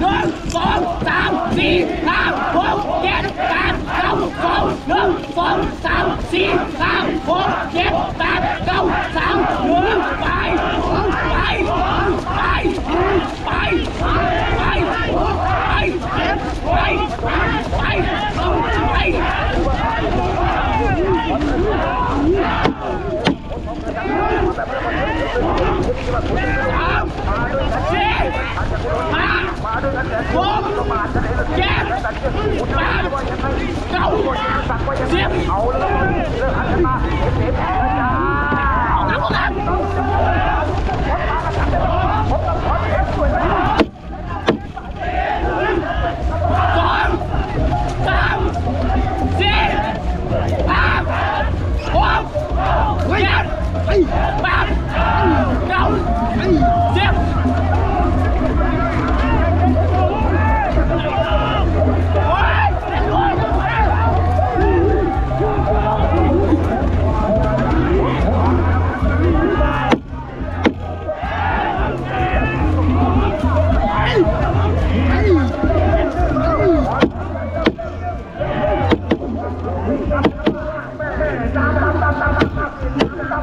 หนึ่งสองสามสี่ห้าหกเจ็ดแปดเก้าสองหนึ่งสองสามสี่ห้าหกเจ็ดแปดเก้าสามหนึ่งไปไปไปไปไปไปไปไปไป สามสี่ห้าหก เจ็ดแปดเก้าสิบ